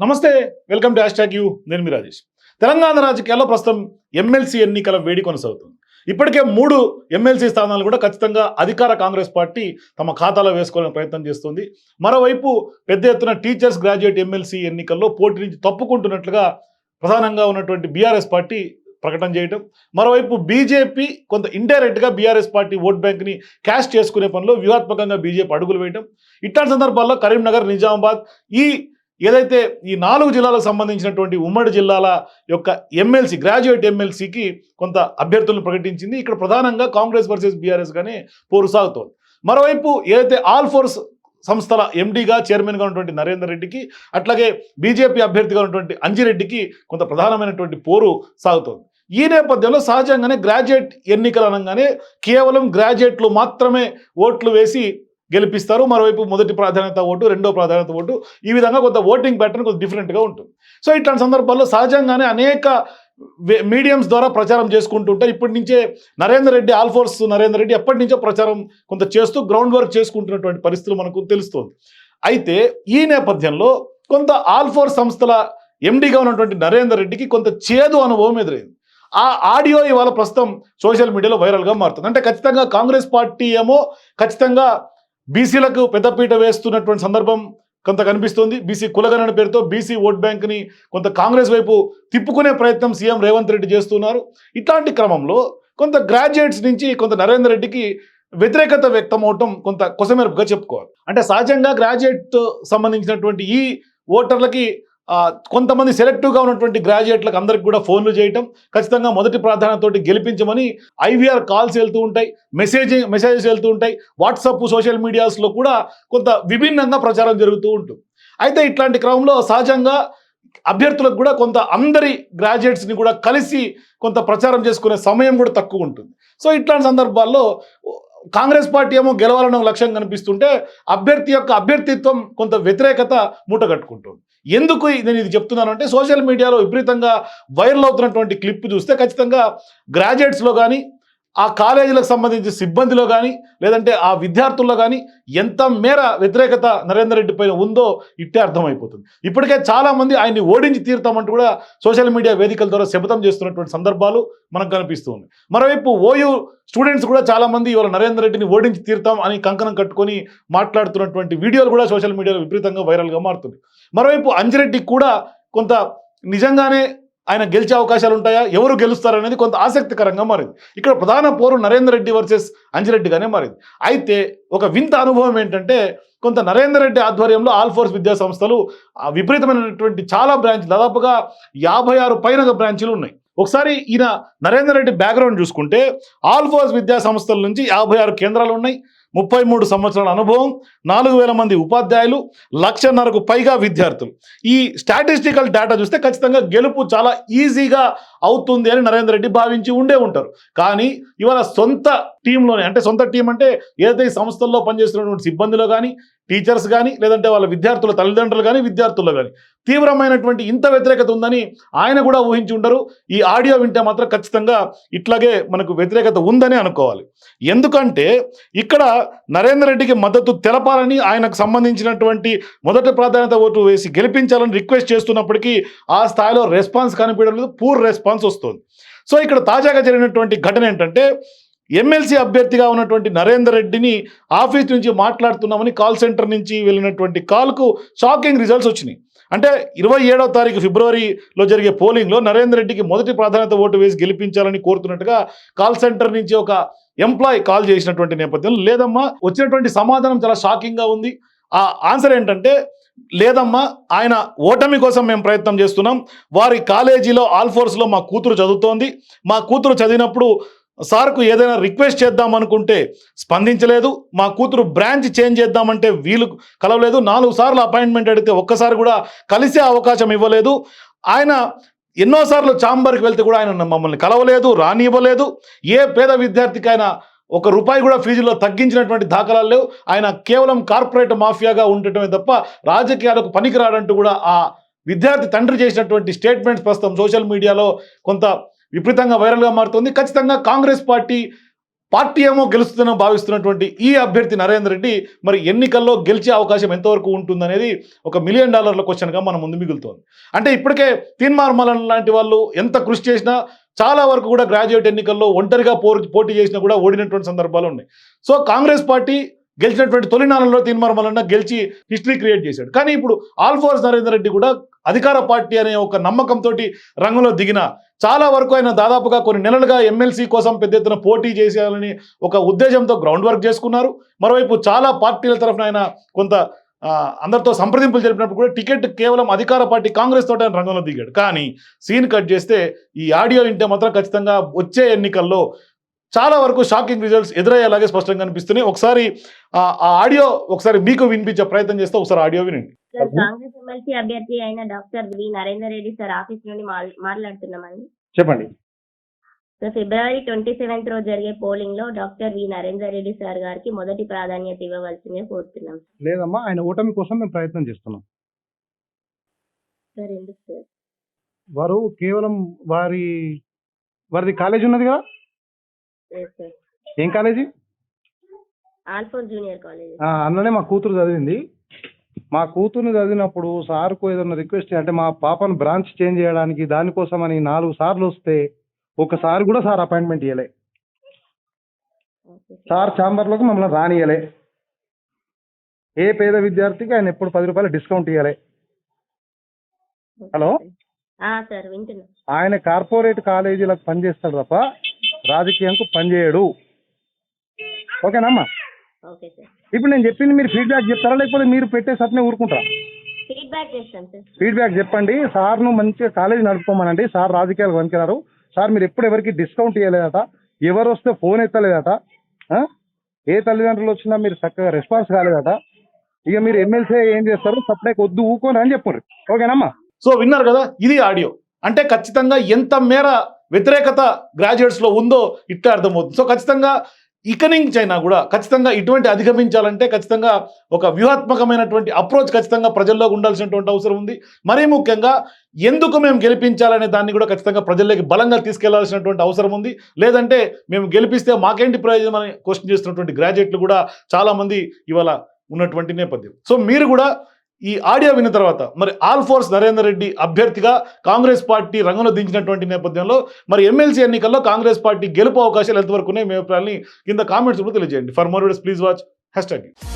నమస్తే welcome to hashtag you. నేను మీ రాజేష్. తెలంగాణ రాజకీయాల్లో ప్రస్తుతం ఎమ్మెల్సీ ఎన్నికల వేడి కొనసాగుతుంది. ఇప్పటికే మూడు ఎమ్మెల్సీ స్థానాలు కూడా ఖచ్చితంగా అధికార కాంగ్రెస్ పార్టీ తమ ఖాతాలో వేసుకోవాలని ప్రయత్నం చేస్తుంది. మరోవైపు పెద్ద ఎత్తున టీచర్స్ గ్రాడ్యుయేట్ ఎమ్మెల్సీ ఎన్నికల్లో పోటీ నుంచి తప్పుకుంటున్నట్లుగా ప్రధానంగా ఉన్నటువంటి బీఆర్ఎస్ పార్టీ ప్రకటన చేయటం. మరోవైపు బీజేపీ కొంత ఇండైరెక్ట్గా బీఆర్ఎస్ పార్టీ ఓట్ బ్యాంక్ని క్యాష్ చేసుకునే పనిలో వ్యూహాత్మకంగా బీజేపీ అడుగులు వేయటం. ఇట్లాంటి సందర్భాల్లో కరీంనగర్ నిజామాబాద్ ఈ ఏదైతే ఈ నాలుగు జిల్లాలకు సంబంధించినటువంటి ఉమ్మడి జిల్లాల యొక్క ఎమ్మెల్సీ గ్రాడ్యుయేట్ ఎమ్మెల్సీకి కొంత అభ్యర్థులను ప్రకటించింది. ఇక్కడ ప్రధానంగా కాంగ్రెస్ వర్సెస్ బీఆర్ఎస్ కానీ పోరు సాగుతోంది. మరోవైపు ఏదైతే ఆల్ ఫోర్స్ సంస్థల ఎండీగా చైర్మన్గా ఉన్నటువంటి నరేందర్ రెడ్డికి అట్లాగే బీజేపీ అభ్యర్థిగా ఉన్నటువంటి అంజిరెడ్డికి కొంత ప్రధానమైనటువంటి పోరు సాగుతోంది. ఈ నేపథ్యంలో సహజంగానే గ్రాడ్యుయేట్ ఎన్నికలు అనగానే కేవలం గ్రాడ్యుయేట్లు మాత్రమే ఓట్లు వేసి గెలిపిస్తారు. మరోవైపు మొదటి ప్రాధాన్యత ఓటు రెండో ప్రాధాన్యత ఓటు. ఈ విధంగా కొంత ఓటింగ్ ప్యాటర్న్ కొంచెం డిఫరెంట్గా ఉంటుంది. సో ఇట్లాంటి సందర్భాల్లో సహజంగానే అనేక మీడియంస్ ద్వారా ప్రచారం చేసుకుంటుంటారు. ఇప్పటి నుంచే నరేందర్ రెడ్డి ఆల్ఫోర్స్ నరేందర్ రెడ్డి ఎప్పటి నుంచో ప్రచారం కొంత చేస్తూ గ్రౌండ్ వర్క్ చేసుకుంటున్నటువంటి పరిస్థితులు మనకు తెలుస్తుంది. అయితే ఈ నేపథ్యంలో కొంత ఆల్ఫోర్ సంస్థల ఎండీగా ఉన్నటువంటి నరేందర్ రెడ్డికి కొంత చేదు అనుభవం ఎదురైంది. ఆ ఆడియో ఇవాళ ప్రస్తుతం సోషల్ మీడియాలో వైరల్గా మారుతుంది. అంటే ఖచ్చితంగా కాంగ్రెస్ పార్టీ ఏమో ఖచ్చితంగా బీసీలకు పెద్దపీట వేస్తున్నటువంటి సందర్భం కొంత కనిపిస్తుంది. బీసీ కులగణన పేరుతో బీసీ ఓట్ బ్యాంక్ని కొంత కాంగ్రెస్ వైపు తిప్పుకునే ప్రయత్నం సీఎం రేవంత్ రెడ్డి చేస్తున్నారు. ఇట్లాంటి క్రమంలో కొంత గ్రాడ్యుయేట్స్ నుంచి కొంత నరేందర్ రెడ్డికి వ్యతిరేకత వ్యక్తం అవటం కొంత కొసమెరుపుగా చెప్పుకోవాలి. అంటే సహజంగా గ్రాడ్యుయేట్తో సంబంధించినటువంటి ఈ ఓటర్లకి కొంతమంది సెలెక్టివ్గా ఉన్నటువంటి గ్రాడ్యుయేట్లకు అందరికి కూడా ఫోన్లు చేయటం ఖచ్చితంగా మొదటి ప్రాధాన్యతతోటి గెలిపించమని ఐవీఆర్ కాల్స్ వెళ్తూ ఉంటాయి మెసేజింగ్ మెసేజెస్ వెళ్తూ ఉంటాయి వాట్సాప్ సోషల్ మీడియాస్లో కూడా కొంత విభిన్నంగా ప్రచారం జరుగుతూ ఉంటుంది. అయితే ఇట్లాంటి క్రమంలో సహజంగా అభ్యర్థులకు కూడా కొంత అందరి గ్రాడ్యుయేట్స్ని కూడా కలిసి కొంత ప్రచారం చేసుకునే సమయం కూడా తక్కువ ఉంటుంది. సో ఇట్లాంటి సందర్భాల్లో కాంగ్రెస్ పార్టీ ఏమో గెలవాలన్న లక్ష్యం కనిపిస్తుంటే అభ్యర్థి యొక్క అభ్యర్థిత్వం కొంత వ్యతిరేకత మూటగట్టుకుంటుంది. ఎందుకు నేను ఇది చెప్తున్నాను అంటే సోషల్ మీడియాలో విపరీతంగా వైరల్ అవుతున్నటువంటి క్లిప్ చూస్తే ఖచ్చితంగా గ్రాడ్యుయేట్స్లో కానీ ఆ కాలేజీలకు సంబంధించి సిబ్బందిలో కానీ లేదంటే ఆ విద్యార్థుల్లో కానీ ఎంత మేర వ్యతిరేకత నరేందర్ రెడ్డి పైన ఉందో ఇట్టే అర్థమైపోతుంది. ఇప్పటికే చాలామంది ఆయన్ని ఓడించి తీరుతామంటూ కూడా సోషల్ మీడియా వేదికల ద్వారా శపథం చేస్తున్నటువంటి సందర్భాలు మనకు కనిపిస్తూ ఉన్నాయి. మరోవైపు ఓయూ స్టూడెంట్స్ కూడా చాలామంది ఇవాళ నరేందర్ రెడ్డిని ఓడించి తీరుతాం అని కంకణం కట్టుకొని మాట్లాడుతున్నటువంటి వీడియోలు కూడా సోషల్ మీడియాలో విపరీతంగా వైరల్గా మారుతుంది మరోవైపు అంజిరెడ్డికి కూడా కొంత నిజంగానే ఆయన గెలిచే అవకాశాలు ఉంటాయా ఎవరు గెలుస్తారు అనేది కొంత ఆసక్తికరంగా మారింది. ఇక్కడ ప్రధాన పోరు నరేందర్ రెడ్డి వర్సెస్ అంజిరెడ్డిగానే మారింది. అయితే ఒక వింత అనుభవం ఏంటంటే కొంత నరేందర్ రెడ్డి ఆధ్వర్యంలో ఆల్ ఫోర్స్ విద్యా సంస్థలు ఆ విపరీతమైనటువంటి చాలా బ్రాంచ్ దాదాపుగా యాభై ఆరు పైన బ్రాంచీలు ఉన్నాయి. ఒకసారి ఈయన నరేందర్ రెడ్డి బ్యాక్గ్రౌండ్ చూసుకుంటే ఆల్ ఫోర్స్ విద్యా సంస్థల నుంచి యాభై ఆరు కేంద్రాలు ఉన్నాయి. ముప్పై మూడు సంవత్సరాల అనుభవం నాలుగు వేల మంది ఉపాధ్యాయులు లక్షన్నరకు పైగా విద్యార్థులు. ఈ స్టాటిస్టికల్ డేటా చూస్తే ఖచ్చితంగా గెలుపు చాలా ఈజీగా అవుతుంది అని నరేందర్ రెడ్డి భావించి ఉండే ఉంటారు. కానీ ఇవాళ సొంత టీంలోనే అంటే సొంత టీం అంటే ఏదైతే ఈ సంస్థల్లో పనిచేస్తున్నటువంటి సిబ్బందిలో కానీ టీచర్స్ కానీ లేదంటే వాళ్ళ విద్యార్థుల తల్లిదండ్రులు కానీ విద్యార్థుల్లో కానీ తీవ్రమైనటువంటి ఇంత వ్యతిరేకత ఉందని ఆయన కూడా ఊహించి ఉండరు. ఈ ఆడియో వింటే మాత్రం ఖచ్చితంగా ఇట్లాగే మనకు వ్యతిరేకత ఉందని అనుకోవాలి. ఎందుకంటే ఇక్కడ నరేందర్ రెడ్డికి మద్దతు తెలపాలని ఆయనకు సంబంధించినటువంటి మొదటి ప్రాధాన్యత ఓటు వేసి గెలిపించాలని రిక్వెస్ట్ చేస్తున్నప్పటికీ ఆ స్థాయిలో రెస్పాన్స్ కనిపించడం లేదు పూర్ రెస్పాన్స్ వస్తుంది. సో ఇక్కడ తాజాగా జరిగినటువంటి ఘటన ఏంటంటే ఎమ్మెల్సీ అభ్యర్థిగా ఉన్నటువంటి నరేందర్ రెడ్డిని ఆఫీస్ నుంచి మాట్లాడుతున్నామని కాల్ సెంటర్ నుంచి వెళ్ళినటువంటి కాల్కు షాకింగ్ రిజల్ట్స్ వచ్చినాయి. అంటే ఇరవై ఏడవ తారీఖు ఫిబ్రవరిలో జరిగే పోలింగ్లో నరేందర్ రెడ్డికి మొదటి ప్రాధాన్యత ఓటు వేసి గెలిపించాలని కోరుతున్నట్టుగా కాల్ సెంటర్ నుంచి ఒక ఎంప్లాయ్ కాల్ చేసినటువంటి నేపథ్యంలో లేదమ్మా వచ్చినటువంటి సమాధానం చాలా షాకింగ్గా ఉంది. ఆ ఆన్సర్ ఏంటంటే లేదమ్మా ఆయన ఓటమి కోసం మేము ప్రయత్నం చేస్తున్నాం. వారి కాలేజీలో ఆల్ఫోర్స్లో మా కూతురు చదువుతోంది. మా కూతురు చదివినప్పుడు సార్కు ఏదైనా రిక్వెస్ట్ చేద్దాం అనుకుంటే స్పందించలేదు మా కూతురు బ్రాంచ్ చేంజ్ చేద్దామంటే వీలు కలవలేదు. నాలుగు సార్లు అపాయింట్మెంట్ అడిగితే ఒక్కసారి కూడా కలిసే అవకాశం ఇవ్వలేదు. ఆయన ఎన్నోసార్లు చాంబర్కి వెళ్తే కూడా ఆయన మమ్మల్ని కలవలేదు రానివ్వలేదు. ఏ పేద విద్యార్థికి ఆయన ఒక రూపాయి కూడా ఫీజులో తగ్గించినటువంటి దాఖలాలు లేవు. ఆయన కేవలం కార్పొరేట్ మాఫియాగా ఉండటమే తప్ప రాజకీయాలకు పనికిరాడంటూ కూడా ఆ విద్యార్థి తండ్రి చేసినటువంటి స్టేట్మెంట్స్ ప్రస్తుతం సోషల్ మీడియాలో కొంత విపరీతంగా వైరల్గా మారుతుంది. ఖచ్చితంగా కాంగ్రెస్ పార్టీ పార్టీ ఏమో గెలుస్తుందని భావిస్తున్నటువంటి ఈ అభ్యర్థి నరేందర్ రెడ్డి మరి ఎన్నికల్లో గెలిచే అవకాశం ఎంతవరకు ఉంటుందనేది ఒక మిలియన్ డాలర్ల క్వశ్చన్గా మన ముందు మిగులుతోంది. అంటే ఇప్పటికే తీన్మార్ మలన్ లాంటి వాళ్ళు ఎంత కృషి చేసినా చాలా వరకు కూడా గ్రాడ్యుయేట్ ఎన్నికల్లో ఒంటరిగా పోటీ పోటీ చేసినా కూడా ఓడినటువంటి సందర్భాలు ఉన్నాయి. సో కాంగ్రెస్ పార్టీ గెలిచినటువంటి తొలినాళ్ళలో తీన్మార్ గెలిచి హిస్టరీ క్రియేట్ చేశాడు. కానీ ఇప్పుడు ఆల్ఫోర్స్ నరేందర్ రెడ్డి కూడా అధికార పార్టీ అనే ఒక నమ్మకంతో రంగంలో దిగిన చాలా వరకు ఆయన దాదాపుగా కొన్ని నెలలుగా ఎమ్మెల్సీ కోసం పెద్ద ఎత్తున పోటీ చేసేయాలని ఒక ఉద్దేశంతో గ్రౌండ్ వర్క్ చేసుకున్నారు. మరోవైపు చాలా పార్టీల తరఫున ఆయన కొంత అందరితో సంప్రదింపులు జరిపినప్పుడు కూడా టికెట్ కేవలం అధికార పార్టీ కాంగ్రెస్ తోట రంగంలో దిగాడు. కానీ సీన్ కట్ చేస్తే ఈ ఆడియో వింటే మాత్రం ఖచ్చితంగా వచ్చే ఎన్నికల్లో చాలా వరకు షాకింగ్ రిజల్ట్స్ ఎదురయ్యేలాగే స్పష్టంగా కనిపిస్తున్నాయి ఒకసారి ఆ ఆడియో ఒకసారి మీకు వినిపించే ప్రయత్నం చేస్తే ఒకసారి ఆడియో వినండి. సార్ కాంగ్రెస్ ఎమ్మెల్సీ అభ్యర్థి అయిన doctor V Narender Reddy sir office నుండి మాట్లాడుతున్నామండి. చెప్పండి. సార్ ఫిబ్రవరి ట్వంటీ సెవెంత్ రోజు జరిగే పోలింగ్లో doctor V Narender Reddy sir గారికి మొదటి ప్రాధాన్యత ఇవ్వవలసిందే కోరుతున్నాం. లేదమ్మా ఆయన ఓటమి కోసం మేము ప్రయత్నం చేస్తున్నాం. సార్ ఎందుకు సార్? వారు కేవలం వారి వారిది కాలేజ్ ఉన్నది కదా? ఏం కాలేజీ? Junior college. అందులోనే మా కూతురు చదివింది. మా కూతురుని చదివినప్పుడు సార్కు ఏదైనా రిక్వెస్ట్ అంటే మా పాపను బ్రాంచ్ చేంజ్ చేయడానికి దానికోసమని నాలుగు సార్లు వస్తే ఒకసారి కూడా సార్ అపాయింట్మెంట్ ఇవ్వలే సార్ సార్ ఛాంబర్లోకి మమ్మల్ని రానియలే ఏ పేద విద్యార్థికి ఆయన ఎప్పుడు పది రూపాయలు డిస్కౌంట్ ఇవ్వలే హలో? ఆయన కార్పొరేట్ కాలేజీలకు పనిచేస్తాడు తప్ప రాజకీయంకు పనిచేయడు. ఓకేనమ్మా? Okay sir. ఇప్పుడు నేను చెప్పింది మీరు ఫీడ్బ్యాక్ చెప్తారా? లేకపోతే మీరు పెట్టే సట్నే ఊరుకుంటారా? ఫీడ్బ్యాక్ చేస్తాం సార్. ఫీడ్బ్యాక్ చెప్పండి. సార్ను మంచిగా కాలేజీ నడుపుకోమనండి. సార్ రాజకీయాలకు పనికిరారు. సార్ మీరు ఎప్పుడు ఎవరికి డిస్కౌంట్ ఇవ్వలేదట ఎవరు వస్తే ఫోన్ ఎత్తలేదట. ఆ? ఏ తల్లిదండ్రులు వచ్చినా మీరు చక్కగా రెస్పాన్స్ కాలేదట. ఇక మీరు ఎమ్మెల్సీ ఏం చేస్తారు సప్లైకి వద్దు ఊకోని అని చెప్పండి ఓకేనమ్మా? సో విన్నారు కదా? ఇది ఆడియో. అంటే ఖచ్చితంగా ఎంత మేర వ్యతిరేకత గ్రాడ్యుయేట్స్లో ఉందో ఇట్లా అర్థమవుతుంది. సో ఖచ్చితంగా ఇకనింగ్ చైనా కూడా ఖచ్చితంగా ఇటువంటి అధిగమించాలంటే ఖచ్చితంగా ఒక వ్యూహాత్మకమైనటువంటి అప్రోచ్ ఖచ్చితంగా ప్రజల్లో ఉండాల్సినటువంటి అవసరం ఉంది. మరీ ముఖ్యంగా ఎందుకు మేము గెలిపించాలనే దాన్ని కూడా ఖచ్చితంగా ప్రజల్లోకి బలంగా తీసుకెళ్ళాల్సినటువంటి అవసరం ఉంది. లేదంటే మేము గెలిపిస్తే మాకేంటి ప్రయోజనం అని క్వశ్చన్ చేస్తున్నటువంటి గ్రాడ్యుయేట్లు కూడా చాలామంది ఇవాళ ఉన్నటువంటి నేపథ్యం. సో మీరు కూడా ఈ ఆడియో విన్న తర్వాత మరి ఆల్ ఫోర్స్ నరేందర్ రెడ్డి అభ్యర్థిగా కాంగ్రెస్ పార్టీ రంగంలో దించినటువంటి నేపథ్యంలో మరి ఎమ్మెల్సీ ఎన్నికల్లో కాంగ్రెస్ పార్టీ గెలుపు అవకాశాలు ఎంతవరకు ఉన్నాయి మీ అభిప్రాయాన్ని కింద కామెంట్స్ కూడా తెలియజేయండి. For more videos please watch hashtag